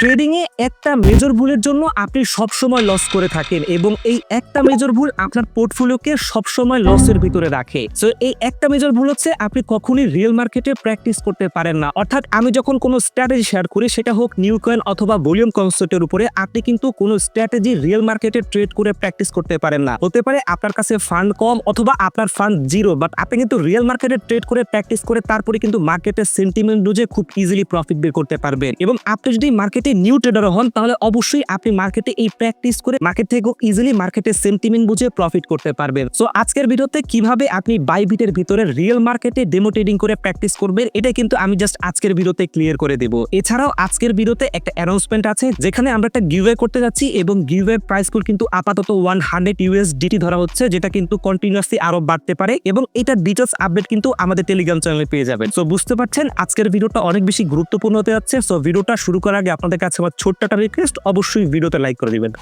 Trading এ একটা major ভুলের জন্য আপনি সবসময় লস করে থাকেন এবং এই একটা মেজর ভুল আপনার পোর্টফোলিওকে সবসময় লসের ভিতরে রাখে। সো এই একটা মেজর ভুল হচ্ছে আপনি কখনোই রিয়েল মার্কেটে প্র্যাকটিস করতে পারেন না। অর্থাৎ আমি যখন কোনো স্ট্র্যাটেজি শেয়ার করি, সেটা হোক নিউ কয়েন অথবা ভলিউম কনসেপ্টের উপরে, আপনি কিন্তু কোনো স্ট্র্যাটেজি রিয়েল মার্কেটে ট্রেড করে প্র্যাকটিস করতে পারেন না। হতে পারে আপনার কাছে ফান্ড কম অথবা আপনার ফান্ড জিরো বাট আপনি কিন্তু রিয়েল মার্কেটে ট্রেড করে প্র্যাকটিস করে তারপরে কিন্তু মার্কেটের সেন্টিমেন্ট বুঝে খুব ইজিলি প্রফিট বের করতে পারবেন। এবং আপনি যদি মার্কেটে নিউ ট্রেডার হন, তাহলে অবশ্যই আপনি মার্কেটে এই প্র্যাকটিস করে মার্কেট থেকে ইজিলি মার্কেটের সেন্টিমেন্ট বুঝে প্রফিট করতে পারবেন। সো আজকের ভিডিওতে কীভাবে আপনি বাইবিটের ভিতরে রিয়েল মার্কেটে ডেমো ট্রেডিং করে প্র্যাকটিস করবেন, এটা কিন্তু আমি জাস্ট আজকের ভিডিওতে ক্লিয়ার করে দেব। এছাড়াও আজকের ভিডিওতে একটা অ্যানাউন্সমেন্ট আছে, যেখানে আমরা একটা গিভওয়ে করতে যাচ্ছি এবং গিউ গিভওয়ে প্রাইস পুল কিন্তু আপাতত ওয়ান হান্ড্রেড ইউএসডিটি ধরা হচ্ছে, যেটা কিন্তু কন্টিনিউয়াসলি আরও বাড়তে পারে এবং এটার ডিটেলস আপডেট কিন্তু আমাদের টেলিগ্রাম চ্যানেলে পেয়ে যাবেন। সো বুঝতে পারছেন, আজকের ভিডিওটা অনেক বেশি গুরুত্বপূর্ণ হতে যাচ্ছে। সো ভিডিওটা শুরু করার আগে আপনাদের কাছে আমার ছোট্ট একটা রিকোয়েস্ট অবশ্যই ভিডিওতে লাইক করে দিবেন।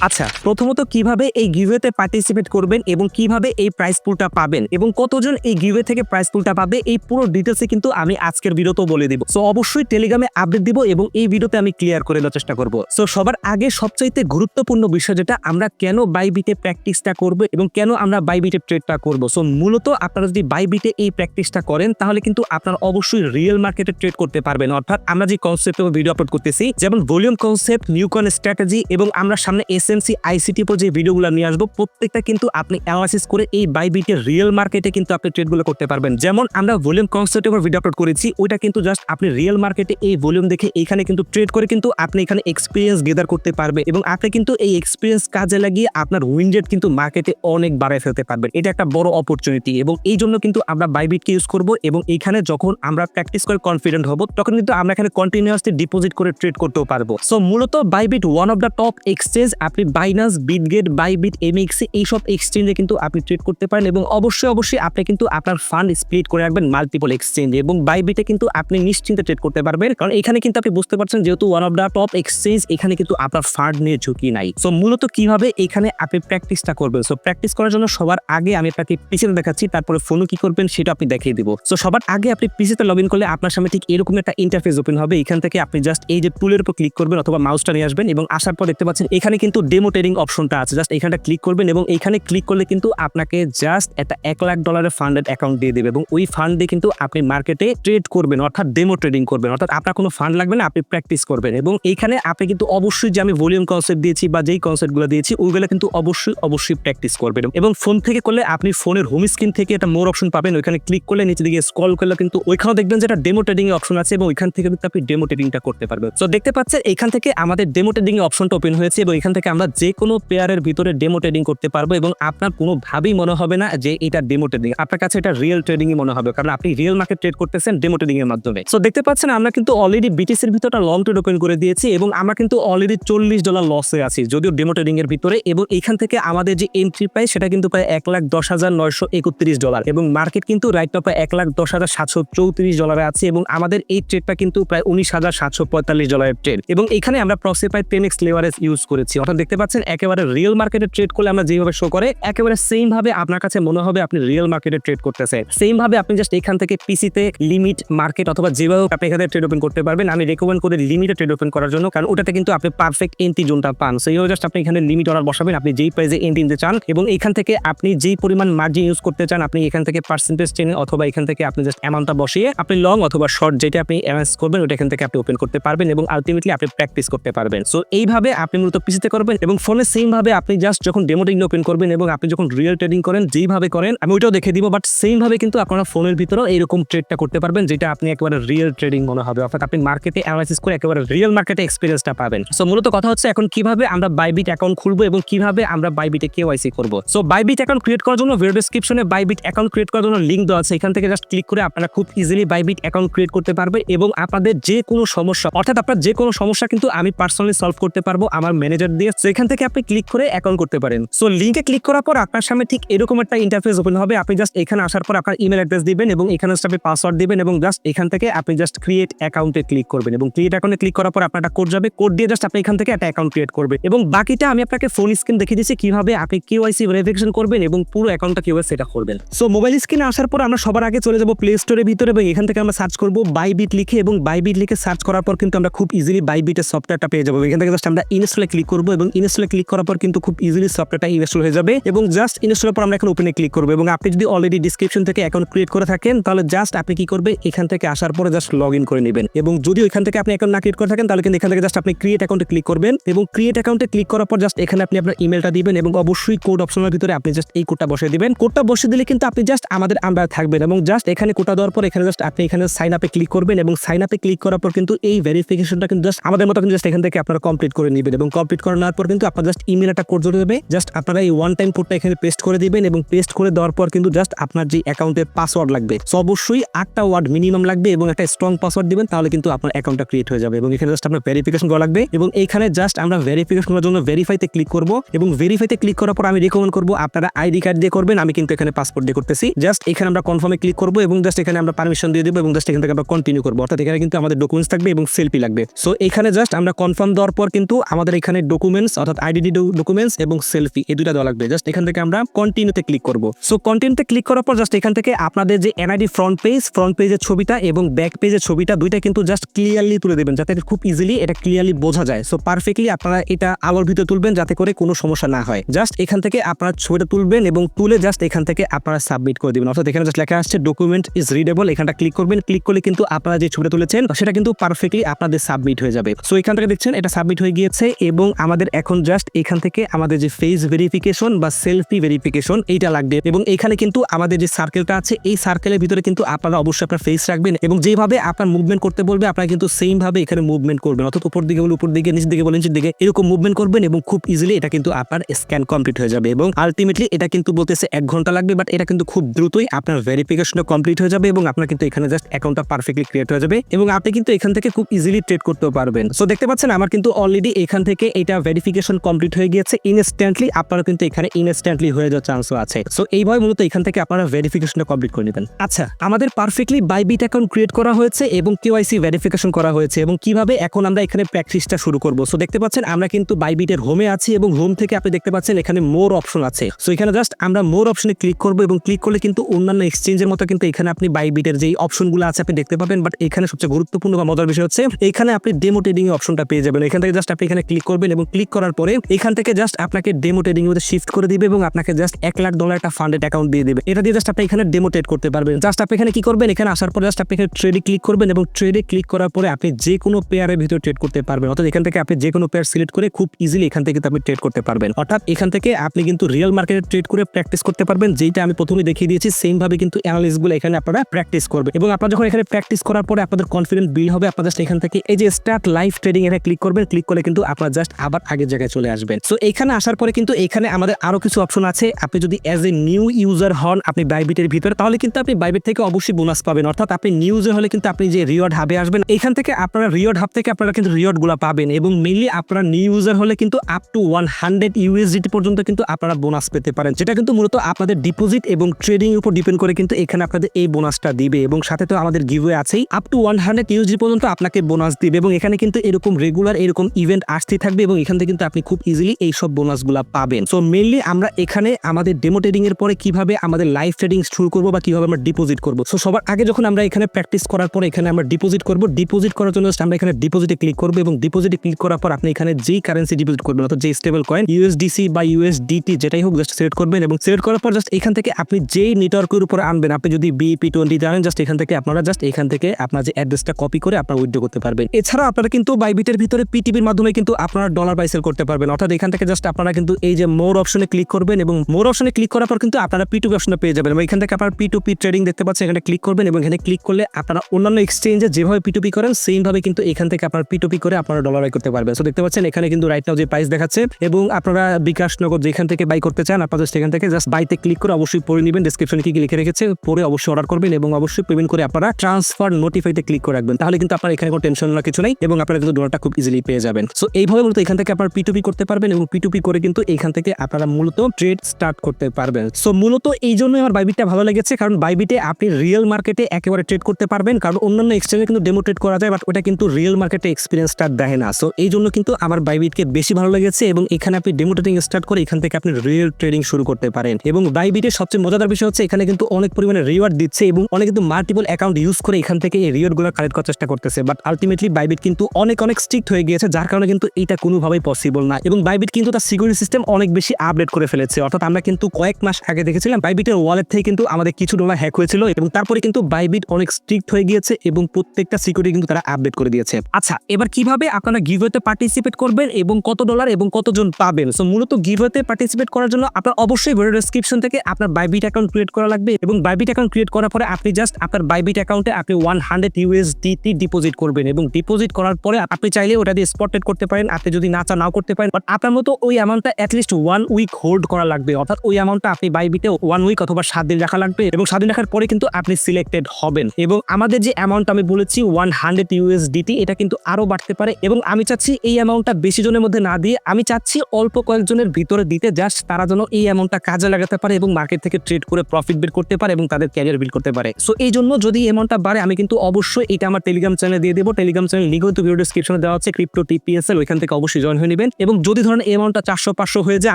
আচ্ছা প্রথমত কীভাবে এই গিভওয়েতে পার্টিসিপেট করবেন এবং কীভাবে এই প্রাইস পুলটা পাবেন এবং কতজন এই গিভওয়ে থেকে প্রাইস পুলটা পাবে, এই পুরো ডিটেলসে কিন্তু আমি আজকের ভিডিওতেও বলে দিব। সো অবশ্যই টেলিগ্রামে আপডেট দিব এবং এই ভিডিওতে আমি ক্লিয়ার করে দেওয়ার চেষ্টা করব। সো সবার আগে সবচাইতে গুরুত্বপূর্ণ বিষয় যেটা, আমরা কেন বাইবিটে প্র্যাকটিসটা করব এবং কেন আমরা বাইবিটে ট্রেডটা করব? সো মূলত আপনারা যদি বাইবিটে এই প্র্যাকটিসটা করেন, তাহলে কিন্তু আপনারা অবশ্যই রিয়েল মার্কেটে ট্রেড করতে পারবেন। অর্থাৎ আমরা যে কনসেপ্টে ভিডিও আপলোড করতেছি, যেমন ভলিউম কনসেপ্ট নিউকন স্ট্র্যাটেজি এবং আমরা সামনে এসএনসি আইসিটি উপর যে ভিডিওগুলো নিয়ে আসব, প্রত্যেকটা কিন্তু আপনি অ্যানালাইসিস করে এই বাইবিটে রিয়েল মার্কেটে কিন্তু আপনি ট্রেডগুলো করতে পারবেন। যেমন আমরা ভলিউম কনসেপ্টের উপর ভিডিও আপলোড করেছি, ওইটা কিন্তু জাস্ট আপনি রিয়েল মার্কেটে এই ভলিউম দেখে এখানে কিন্তু ট্রেড করে কিন্তু আপনি এখানে এক্সপিরিয়েন্স গেদার করতে পারবে এবং আপনি কিন্তু এই এক্সপিরিয়েন্স কাজে লাগিয়ে আপনার উইন রেট কিন্তু মার্কেটে অনেক বাড়ায় ফেলতে পারবেন। এটা একটা বড় অপরচুনিটি এবং এই জন্য কিন্তু আমরা বাইবিটকে ইউজ করব এবং এখানে যখন আমরা প্র্যাকটিস করে কনফিডেন্ট হব, তখন কিন্তু আমরা এখানে কন্টিনিউয়াসলি ডিপোজিট করে ট্রেড করতেও পারব। সো মূলত Bybit one of the top exchange আপনি বাইনান্স বিটগেট বাইবিট এমএক্সি এইসব এক্সচেঞ্জে কিন্তু আপনি ট্রেড করতে পারেন এবং অবশ্যই অবশ্যই আপনি কিন্তু আপনার ফান্ড স্প্লিট করে রাখবেন মাল্টিপল এক্সচেঞ্জে এবং বাইবিটে কিন্তু আপনি নিশ্চিন্তে ট্রেড করতে পারবেন। কারণ এখানে কিন্তু আপনি বুঝতে পারছেন যেহেতু one of the top exchange এখানে কিন্তু আপনার ফান্ড নিয়ে ঝুঁকি নাই। সো মূলত কীভাবে এখানে আপনি প্র্যাকটিসটা করবেন? সো প্র্যাকটিস করার জন্য সবার আগে আমি আপনাকে পিছিয়ে দেখাচ্ছি, তারপরে ফোনও কি করবেন সেটা আপনি দেখিয়ে দিব। সো সবার আগে আপনি পিসিতে লগ ইন করলে আপনার সামনে ঠিক এরকম একটা ইন্টারফেস ওপেন হবে। এখান থেকে আপনি জাস্ট এই যে টুলের উপর ক্লিক করবেন অথবা মাউসটা নিয়ে আসবেন এবং আসার পর দেখতে পাচ্ছেন এখানে কিন্তু ডেমো ট্রেডিং অপশনটা আছে। জাস্ট এখানটা ক্লিক করবেন এবং এখানে ক্লিক করলে কিন্তু আপনাকে জাস্ট একটা এক লাখ ডলারের ফান্ডের অ্যাকাউন্ট দিয়ে দেবে এবং ওই ফান্ড কিন্তু আপনি মার্কেটে ট্রেড করবেন, অর্থাৎ ডেমো ট্রেডিং করবেন। অর্থাৎ আপনার কোনো ফান্ড লাগবে না, আপনি প্র্যাকটিস করবেন এবং এইখানে আপনি কিন্তু অবশ্যই যে আমি ভলিউম কনসেপ্ট দিয়েছি বা যেই কনসেপ্টগুলো দিয়েছি, ওইগুলো কিন্তু অবশ্যই অবশ্যই প্র্যাকটিস করবেন এবং ফোন থেকে করলে আপনি ফোনের হোম স্ক্রিন থেকে একটা মোর অপশন পাবেন। ওইখানে ক্লিক করলে নিচে দিকে স্ক্রল করলে কিন্তু ওইখানেও দেখবেন যে একটা ডেমো ট্রেডিং অপশন আছে এবং ওইখান থেকে কিন্তু আপনি ডেমো ট্রেডিংটা করতে পারবেন। তো দেখতে পাচ্ছেন এখান থেকে আমাদের ডেমো ট্রেডিং অপশনটা ওপেন হয়েছে এবং এখান থেকে আমরা যে কোনো পেয়ারের ভিতরে ডেমো ট্রেডিং করতে পারব এবং আপনার কোনোভাবেই মনে হবে না যে এটা ডেমো ট্রেডিং আপনার কাছে এটা রিয়েল ট্রেডিংই মনে হবে, কারণ আপনি রিয়েল মার্কেট ট্রেড করতেছেন ডেমো ট্রেডিং এর মাধ্যমে। সো দেখতে পাচ্ছেন আমরা কিন্তু অলরেডি বিটিসির ভিতরটা লং ট্রেড ওপেন করে দিয়েছি এবং আমরা কিন্তু অলরেডি চল্লিশ ডলার লসে আছি, যদিও ডেমো ট্রেডিং এর ভিতরে এবং এখান থেকে আমাদের যে এন্ট্রি প্রাইস সেটা কিন্তু প্রায় এক লাখ দশ হাজার নয়শো একত্রিশ ডলার এবং মার্কেট কিন্তু রাইট নাও প্রায় এক লাখ দশ হাজার সাতশো চৌত্রিশ ডলারে আছে এবং আমাদের এই ট্রেডটা কিন্তু প্রায় উনিশ হাজার সাতশো পঁয়তাল্লিশ ডলারের ট্রেড এবং এখানে আমরা প্রসে প্রায় টেন এক্স লেভারেজ ইউজ করেছি, অর্থাৎ দেখতে পাচ্ছেন, একেবারে রিয়েল মার্কেটে ট্রেড করলে আমরা যেভাবে শো করে, একেবারে সেম ভাবে আপনার কাছে মনে হবে আপনি রিয়েল মার্কেটে ট্রেড করতেছেন। সেম ভাবে আপনি জাস্ট এখান থেকে পিসিতে লিমিট মার্কেট অথবা যেভাবে আপনি এখানে ট্রেড ওপেন করতে পারবেন। আমি রেকমেন্ড করে লিমিটে ট্রেড ওপেন করার জন্য, কারণ ওটাতে কিন্তু আপনি পারফেক্ট এন্ট্রি জোনটা পান। সেই জাস্ট আপনি এখানে লিমিট অর্ডার বসাবেন, আপনি যেই প্রাইজে এন্ট্রি নিতে চান এবং এখান থেকে আপনি যেই পরিমাণ মার্জিন ইউজ করতে চান, আপনি এখান থেকে পার্সেন্টেজ টেনে অথবা এখান থেকে আপনি জাস্ট অ্যামাউন্টটা বসিয়ে আপনি লং অথবা শর্ট যেটা আপনি অ্যামাউন্স করবেন, ওটা এখান থেকে আপনি ওপেন করতে পারবেন এবং আলটিমেটলি আপনি প্র্যাকটিস করতে পারবেন। সো এইভাবে আপনি মূলত পিসিতে করবেন এবং ফোনে সেম ভাবে আপনি জাস্ট যখন ডেমো ট্রেডিং ওপেন করবেন এবং আপনি যখন রিয়েল ট্রেডিং করেন যেইভাবে করেন, আমি ওইটাও দেখে দিব বাট সেম ভাবে কিন্তু আপনারা ফোনের ভিতরেও এইরকম ট্রেডটা করতে পারবেন, যেটা আপনি একেবারে রিয়েল ট্রেডিং মনে হবে। অর্থাৎ আপনি মার্কেটে অ্যানালাইসিস করে একেবারে রিয়েল মার্কেটে এক্সপিরিয়েন্সটা পাবেন। সো মূলত কথা হচ্ছে এখন কীভাবে আমরা বাইবিট অ্যাকাউন্ট খুলবো এবং কীভাবে আমরা বাইবিটে কেওয়াইসি করব। সো বাইবিট অ্যাকাউন্ট ক্রিয়েট করার জন্য ভিডিও ডেসক্রিপশনে বাইবিট অ্যাকাউন্ট ক্রিয়েট করার জন্য লিঙ্ক দেওয়া আছে। এখান থেকে জাস্ট ক্লিক করে আপনারা খুব ইজিলি বাইবিট অ্যাকাউন্ট ক্রিয়েট করতে পারবে এবং আপনাদের যে কোনো সমস্যা, অর্থাৎ আপনার যে কোনো সমস্যা কিন্তু আমি পার্সোনালি সলভ করতে পারব আমার ম্যানেজার দিয়ে। এখান থেকে আপনি ক্লিক করে অ্যাকাউন্ট করতে পারেন। সো লিঙ্কে ক্লিক করার পর আপনার সামনে ঠিক এরকম একটা ইন্টারফেস ওপেন হবে। আপনি জাস্ট এখানে আসার পর আপনার ইমেল অ্যাড্রেস দিবেন এবং এখানে আপনি পাসওয়ার্ড দিবেন এবং জাস্ট এখান থেকে আপনি জাস্ট ক্রিয়েট অ্যাকাউন্টে ক্লিক করবেন এবং ক্রিয়েট অ্যাকাউন্টে ক্লিক করার পর আপনার একটা কোড যাবে। কোড দিয়ে জাস্ট আপনি এখান থেকে একটা অ্যাকাউন্ট ক্রিয়েট করবেন। এবং বাকিটা আমি আপনাকে ফোন স্ক্রিন দেখিয়ে দিচ্ছি কীভাবে আপনি কিউআইসি ভেরিফিকেশন করবেন এবং পুরো অ্যাকাউন্টটা কীভাবে সেটা করবেন। সো মোবাইল স্ক্রিনে আসার পর আমরা সবার আগে চলে যাব প্লে স্টোরের ভিতরে এবং এখান থেকে আমরা সার্চ করব বাইবিট লিখে এবং বাইবিট লিখে সার্চ করার পর কিন্তু আমরা খুব ইজিলি বাইবিটের সফটওয়্যারটা পেয়ে যাব। এখান থেকে জাস্ট আমরা ইনস্টলে ক্লিক করব এবং ইনস্টলে ক্লিক করার পর কিন্তু খুব ইজিলি সফটওয়্যারটা ইনস্টল হয়ে যাবে এবং জাস্ট ইনস্টলের পর আমরা এখন ওপেনে ক্লিক করব এবং আপনি যদি অলরেডি ডিসক্রিপশন থেকে অ্যাকাউন্ট ক্রিয়েট করে থাকেন, তাহলে জাস্ট আপনি কি করবে? এখান থেকে আসার পরে জাস্ট লগ ইন করে নেবেন এবং যদি ওইখান থেকে আপনি অ্যাকাউন্ট না ক্রিয়েট করে থাকেন, তাহলে কিন্তু এখান থেকে জাস্ট আপনি ক্রিয়েট অ্যাকাউন্টে ক্লিক করবেন এবং ক্রিয়েট অ্যাকাউন্টে ক্লিক করার পর জাস্ট এখানে আপনি আপনার ইমেলটা দিবেন এবং অবশ্যই কোড অপশনের ভিতরে আপনি জাস্ট এই কোডটা বসিয়ে দিবেন। কোডটা বসিয়ে দিলে কিন্তু আপনি জাস্ট আমাদের আন্ডার থাকবেন এবং জাস্ট এখানে কোডটা দেওয়ার পর এখানে জাস্ট আপনি এখানে সাইন আপে ক্লিক করবেন এবং সাইন আপে ক্লিক করার পর কিন্তু এই ভেরিফিকেশনটা কিন্তু জাস্ট আমাদের মতো কিন্তু জাস্ট এখান থেকে আপনারা কমপ্লিট করে নেবেন এবং কমপ্লিট করে পর কিন্তু আপনার জাস্ট ইমেল একটা কোড জড়িয়ে দেবে। জাস্ট আপনারা এই ওয়ান টাইম কোডটা এখানে পেস্ট করে দিবেন এবং পেস্ট করে দেওয়ার পর কিন্তু জাস্ট আপনার যে অ্যাকাউন্টের পাসওয়ার্ড লাগবে, সো অবশ্যই আটটা ওয়ার্ড মিনিমাম লাগবে এবং একটা স্ট্রং পাসওয়ার্ড দিবেন, তাহলে কিন্তু আপনার অ্যাকাউন্টটা ক্রিয়েট হয়ে যাবে এবং এখানে জাস্ট আপনার ভেরিফিকেশন করা লাগবে এবং এখানে জাস্ট আমরা ভেরিফিকেশন করার জন্য ভেরিফাইতে ক্লিক করব এবং ভেরিফাইতে ক্লিক করার পর আমি রেকমেন্ড করব আপনারা আইডি কার্ড দিয়ে করবেন, আমি কিন্তু এখানে পাসপোর্ট দিয়ে করতেছি। জাস্ট এখানে আমরা কনফার্মে ক্লিক করব এবং জাস্ট এখানে আমরা পারমিশন দিয়ে দেবো এবং জাস্ট এখান থেকে আমরা কন্টিনিউ করব। অর্থাৎ এখানে কিন্তু আমাদের ডকুমেন্টস থাকবে এবং সেলফি লাগবে। সো এখানে জাস্ট আমরা কনফার্ম দেওয়ার পর কিন্তু আমাদের এখানে ডকুমেন্টস অর্থাৎ আইডেন্টি ডকুমেন্টস এবং সেলফি এই দুটা দেওয়া লাগবে। জাস্ট এখান থেকে আমরা কন্টিনিউতে ক্লিক করব। সো কন্টিনিউতে ক্লিক করার পর জাস্ট এখান থেকে আপনাদের যে এনআইডি ফ্রন্ট পেজ ফ্রন্ট পেজের ছবিটা এবং ব্যাক পেজের ছবিটা, দুইটা কিন্তু জাস্ট ক্লিয়ারলি তুলে দেবেন, যাতে খুব ইজিলি এটা ক্লিয়ারলি বোঝা যায়। সো পারফেক্টলি আপনারা এটা আলোর ভিতরে তুলবেন যাতে করে কোনো সমস্যা না হয়। জাস্ট এখান থেকে আপনারা ছবিটা তুলবেন এবং তুলে জাস্ট এখান থেকে আপনারা সাবমিট করে দিবেন। অর্থাৎ এখানে জাস্ট লেখা আসছে ডকুমেন্ট ইজ রিডেবল এখানটা ক্লিক করবেন। ক্লিক করলে কিন্তু আপনারা যে ছবিটা তুলেছেন, সেটা কিন্তু পারফেক্টলি আপনাদের সাবমিট হয়ে যাবে। সো এখান থেকে দেখছেন, এটা সাবমিট হয়ে গিয়েছে এবং আমাদের এখন জাস্ট এখান থেকে আমাদের যে ফেস ভেরিফিকেশন বা সেলফি ভেরিফিকেশন এইটা লাগবে এবং এখানে কিন্তু আমাদের যে সার্কেলটা আছে, এই সার্কেলের ভিতরে কিন্তু আপনারা অবশ্যই আপনার ফেস রাখবেন এবং যেভাবে আপনার মুভমেন্ট করতে বলবে, আপনারা কিন্তু সেম ভাবে এখানে মুভমেন্ট করবেন। অর্থাৎ উপর দিকে বলে উপর দিকে, নিচের দিকে বলে নিচের দিকে এরকম মুভমেন্ট করবেন এবং খুব ইজিলি এটা কিন্তু আপনার স্ক্যান কমপ্লিট হয়ে যাবে এবং আলটিমেটলি এটা কিন্তু বলতেছে এক ঘণ্টা লাগবে বাট এটা কিন্তু খুব দ্রুতই আপনার ভেরিফিকেশনটা কমপ্লিট হয়ে যাবে এবং আপনার কিন্তু এখানে জাস্ট অ্যাকাউন্টটা পারফেক্টলি ক্রিয়েট হয়ে যাবে এবং আপনি কিন্তু এখান থেকে খুব ইজিলি ট্রেড করতে পারবেন। সো দেখতে পাচ্ছেন, আমার কিন্তু অলরেডি এখান থেকে এটা ভেরিফিকেশন কমপ্লিট হয়ে গিয়েছে ইনস্ট্যান্টলি আপনারা কিন্তু এখানে ইনস্ট্যান্টলি হয়ে যাওয়ার চান্সও আছে। সো এইভাবে মূলত এখান থেকে আপনারা ভেরিফিকেশনটা কমপ্লিট করে নেবেন। আচ্ছা আমাদের পারফেক্টলি বাইবিট অ্যাকাউন্ট ক্রিয়েট করা হয়েছে এবং কেওয়াইসি ভেরিফিকেশন করা হয়েছে এবং কীভাবে এখন আমরা এখানে প্র্যাকটিসটা শুরু করব? সো দেখতে পাচ্ছেন, আমরা কিন্তু বাইবিটের হোমে আছি এবং হোম থেকে আপনি দেখতে পাচ্ছেন এখানে মোর অপশন আছে। সো এখানে জাস্ট আমরা মোর অপশনে ক্লিক করব এবং ক্লিক করলে কিন্তু অন্যান্য এক্সচেঞ্জের মতো কিন্তু এখানে আপনি বাইবিটের যেই অপশনগুলো আছে আপনি দেখতে পাবেন বাট এখানে সবচেয়ে গুরুত্বপূর্ণ বা মজার বিষয় হচ্ছে, এখানে আপনি ডেমো ট্রেডিং অপশনটা পেয়ে যাবেন। এখান থেকে জাস্ট আপনি এখানে ক্লিক করবেন এবং ক্লিক করার পরে এখান থেকে জাস্ট আপনাকে ডেমো ট্রেডিং এর মধ্যে শিফট করে দিবে এবং আপনাকে জাস্ট এক লাখ ডলার একটা ফান্ডেড অ্যাকাউন্ট দিয়ে দেবে। এটা দিয়ে জাস্ট আপনি এখানে ডেমো ট্রেড করতে পারবেন। জাস্ট আপনি এখানে কি করবেন? এখানে আসার পর জাস্ট আপনি এখানে ট্রেডে ক্লিক করবেন এবং ট্রেডে ক্লিক করার পরে আপনি যে কোনো পেয়ারের ভিতরে ট্রেড করতে পারবেন। অর্থাৎ এখান থেকে আপনি যে কোনো পেয়ার সিলেক্ট করে খুব ইজিলি এখান থেকে আপনি ট্রেড করতে পারবেন। অর্থাৎ এখান থেকে আপনি কিন্তু রিয়েল মার্কেটে ট্রেড করে প্র্যাকটিস করতে পারবেন। যেটা আমি প্রথমে দেখিয়ে দিয়েছি সেম ভাবে কিন্তু অ্যানালিসগুলো এখানে আপনারা প্র্যাকটিস করবেন। এবং আপনারা যখন এখানে প্র্যাকটিস করার পরে আপনাদের কনফিডেন্ট বিল হবে, আপনার জাস্ট এখান থেকে এই যে স্টার্ট লাইভ ট্রেডিং এখানে ক্লিক করবেন। ক্লিক করলে কিন্তু আপনার জাস্ট আবার আগের জায়গায় চলে আসবেন। সো এখানে আসার পরে কিন্তু এখানে আমাদের আরও কিছু অপশন আছে। আপনি যদি অ্যাজ এ নিউ ইউজার হন, আপনি বাইবিটের ভিতরে, তাহলে কিন্তু আপনি বাইবিট থেকে অবশ্যই বোনাস পাবেন। অর্থাৎ আপনি নিউ ইউজার হলে কিন্তু আপনি যে রিওয়ার্ড হাবে আসবেন এখান থেকে আপনারা রিওয়ার্ড হাব থেকে আপনারা কিন্তু রিওয়ার্ডগুলা পাবেন এবং মেনলি আপনারা নিউ ইউজার হলে কিন্তু up to one hundred USDT পর্যন্ত কিন্তু আপনারা বোনাস পেতে পারেন। যেটা কিন্তু মূলত আপনাদের ডিপোজিট এবং ট্রেডিং উপর ডিপেন্ড করে কিন্তু এখানে আপনাদের এই বোনাসটা দিবে এবং সাথে তো আমাদের গিভওয়ে আছেই। Up to one hundred USD পর্যন্ত আপনাকে বোনাস দিবে এবং এখানে কিন্তু এরকম রেগুলার এরকম ইভেন্ট আসতেই থাকবে এবং এখান থেকে কিন্তু আপনি খুব ইজিলি এই সব বোনাসগুলো পাবেন। সো মেনলি আমরা এখানে আমাদের ডেমো ট্রেডিং এর পরে কীভাবে আমাদের লাইভ ট্রেডিং শুরু করব বা কীভাবে আমরা ডিপোজিট করব। সো সবার আগে যখন আমরা এখানে প্র্যাকটিস করার পরে এখানে আমরা ডিপোজিট করব ডিপোজিট করার জন্য আমরা এখানে ডিপোজিটে ক্লিক করব এবং ডিপোজিটে ক্লিক করার পর আপনি এখানে যেই কারেন্সি ডিপোজিট করবেন, অর্থাৎ যে স্টেবল কয়েন ইউএসডিসি বা ইউএসডিটি যেটাই হোক জাস্ট সিলেক্ট করবেন এবং সিলেক্ট করার পর জাস্ট এখান থেকে আপনি যেই নেটওয়ার্কের উপরে আনবেন, আপনি যদি বিপি টোয়েন্টি জানেন জাস্ট এখান থেকে আপনারা জাস্ট এখান থেকে আপনার যে অ্যাড্রেসটা কপি করে আপনারা উইথড্র করতে পারবেন। এছাড়া আপনারা কিন্তু বাইবিটের ভিতরে পিটিভির মাধ্যমে কিন্তু আপনারা ডলার বাই সেল করতে পারবেন। অর্থাৎ এখান থেকে জাস্ট আপনারা কিন্তু এই যে মোর অপশনে ক্লিক করবেন এবং মোর অপশনে ক্লিক করার পর কিন্তু আপনারা পি অপশনে পেয়ে যাবেন। এবং এখান থেকে আপনার পি টু পি ট্রেডিং দেখতে পাচ্ছেন, এখানে ক্লিক করবেন এবং এখানে ক্লিক করলে আপনারা অন্যান্য এক্সচেঞ্জে যেভাবে পি টু পি করেন সেম ভাবে কিন্তু এখান থেকে আপনার পি টু পি করে আপনারা ডলার বাই করতে পারবেন। সো দেখতে পাচ্ছেন, এখানে কিন্তু রাইট নাও যে প্রাইস দেখাচ্ছে এবং আপনারা বিকাশ নগর যেখান থেকে বাই করতে চান আপনাদের সেখান থেকে জাস্ট বাইতে ক্লিক করে অবশ্যই পড়ে নেবেন। ডিসক্রিপশনে কি লিখে রেখেছে, পরে অবশ্যই অর্ডার করবেন এবং অবশ্যই পেমেন্ট করে আপনারা ট্রান্সফার নোটিফাইতে ক্লিক করে রাখবেন। তাহলে কিন্তু আপনার এখানে কোনো টেনশন না কিছু নেই এবং আপনারা কিন্তু ডলারটা খুব ইজিলি পেয়ে যাবেন। সো এইভাবে মূলত এখান থেকে আপনার আপনারা পিটুপি করতে পারবেন এবং পিটুপি করে কিন্তু এখান থেকে আপনারা মূলত ট্রেড স্টার্ট করতে পারবেন। সো মূলত এই জন্যই আমার বাইবিটটা ভালো লেগেছে, কারণ বাইবিটে আপনি রিয়েল মার্কেটে একেবারে ট্রেড করতে পারবেন, কারণ অন্যান্য এক্সচেঞ্জে কিন্তু ডেমো ট্রেড করা যায় বাট ওটা কিন্তু রিয়েল মার্কেটে এক্সপিরিয়েন্সটা দেয় না। সো এই জন্য কিন্তু আমার বাইবিটকে বেশি ভালো লেগেছে এবং এখানে আপনি ডেমো ট্রেডিং স্টার্ট করে এখান থেকে আপনি রিয়েল ট্রেডিং শুরু করতে পারেন। এবং বাইবিটের সবচেয়ে মজাদার বিষয় হচ্ছে এখানে কিন্তু অনেক পরিমাণে রিওয়ার্ড দিচ্ছে এবং অনেক কিন্তু মাল্টিপল অ্যাকাউন্ট ইউজ করে এখান থেকে এই রিওয়ার্ডগুলো কালেক্ট করার চেষ্টা করতেছে বাট আলটিমেটলি বাইবিট কিন্তু অনেক অনেক স্ট্রিক্ট হয়ে গিয়েছে, যার কারণে কিন্তু এটা কোনোভাবেই পসিবল না। এবং বাইবিট কিন্তু তার সিকিউরিটি সিস্টেম অনেক বেশি আপডেট করে ফেলেছে। অর্থাৎ আমরা কিন্তু কয়েক মাস আগে দেখেছিলাম বাইবিটের ওয়ালেট থেকে কিন্তু আমাদের কিছু ডলার হ্যাক হয়েছিল এবং তারপরে কিন্তু বাইবিট অনেক স্ট্রিক্ট হয়ে গিয়েছে এবং প্রত্যেকটা সিকিউরিটি কিন্তু তারা আপডেট করে দিয়েছে। আচ্ছা এবার কীভাবে আপনারা গিভওয়েতে পার্টিসিপেট করবেন এবং কত ডলার এবং কতজন পাবেন? সো মূলত গিভওয়েতে পার্টিসিপেট করার জন্য আপনার অবশ্যই ভিডিও ডেসক্রিপশন থেকে আপনার বাইবিট অ্যাকাউন্ট ক্রিয়েট করা লাগবে এবং বাইবিট অ্যাকাউন্ট ক্রিয়েট করার পরে আপনি জাস্ট আপনার বাইবিট অ্যাকাউন্টে আপনি ওয়ান হান্ড্রেড ইউএসডিটি ডিপোজিট করবেন এবং ডিপোজিট করার পরে আপনি চাইলে ওটা দিয়ে স্পট ট্রেড করতে পারেন। আপনি যদি না চান নাও করতে পারেন বাট আপনার মতো ওই অ্যামাউন্টটা অ্যাটলিস্ট ওয়ান উইক হোল্ড করা লাগবে। অর্থাৎ ওই অ্যামাউন্টটা আপনি বাইবিটে ওয়ান উইক অথবা সাত দিন রাখা লাগবে এবং সাত দিন রাখার পরে কিন্তু আপনি সিলেক্টেড হবেন। এবং আমাদের যে অ্যামাউন্ট আমি বলেছি ওয়ান হান্ড্রেড ইউএসডিটি এটা কিন্তু আরও বাড়তে পারে এবং আমি চাচ্ছি এই অ্যামাউন্টটা বেশি জনের মধ্যে না দিয়ে আমি চাচ্ছি অল্প কয়েকজনের ভিতরে দিতে জাস্ট তারা যেন এই অ্যামাউন্টটা কাজে লাগাতে পারে এবং মার্কেট থেকে ট্রেড করে প্রফিট বের করতে পারে এবং তাদের ক্যারিয়ার বিল্ড করতে পারে। সো এই জন্য যদি অ্যামাউন্টটা বাড়ে, আমি কিন্তু অবশ্যই এটা আমার টেলিগ্রাম চ্যানেলে দিয়ে দেবো। টেলিগ্রাম চ্যানেল লিঙ্ক কিন্তু ভিডিও ডিসক্রিপশনে দেওয়া আছে ক্রিপ্টো টিপিএসএল ওইখান থেকে অবশ্যই জয়েন হয়ে নেবেন এবং যদি ধরেন অ্যামাউন্টটা চারশো, পাঁচশো হয়ে যায়,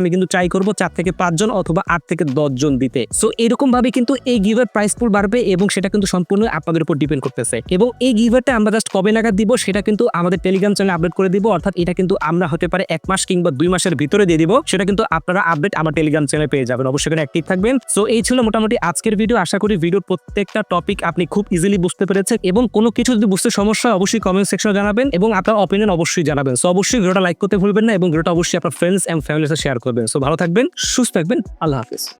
আমি কিন্তু ট্রাই করব চার থেকে পাঁচজন অথবা আট থেকে দশজন দিতে। সো এরকম ভাবে কিন্তু এই গিভার প্রাইস পুল বাড়বে এবং সেটা কিন্তু সম্পূর্ণ আপনাদের উপর ডিপেন্ড করতেছে। এবং এই গিভারটা আমরা জাস্ট কবে নাগাদ দিব, সেটা কিন্তু আমাদের টেলিগ্রাম চ্যানেলে আপডেট করে দিব, অর্থাৎ এটা কিন্তু আমরা হতে পারে এক মাস কিংবা দুই মাসের ভিতরে দিয়ে দিব, সেটা কিন্তু আপনারা আপডেট আমার টেলিগ্রাম চ্যানেলে পেয়ে যাবেন। অবশ্যই এখানে অ্যাক্টিভ থাকবেন। সো এই ছিল মোটামুটি আজকের ভিডিও আশা করি ভিডিওর প্রত্যেকটা টপিক আপনি খুব ইজিলি বুঝতে পেরেছেন এবং কোনো কিছু যদি বুঝতে সমস্যা অবশ্যই কমেন্ট সেকশনে জানাবেন এবং আপনার অপিনিয়ন অবশ্যই জানাবেন। সো অবশ্যই ভিডিওটা লাইক করতে ভুলবেন না এবং ভিডিওটা অবশ্যই আপনার ফ্রেন্ডস এন্ড ফ্যামিলির সাথে শেয়ার করবেন। সো ভালো থাকবেন, সুস্থ থাকবেন, আল্লাহ হাফিজ।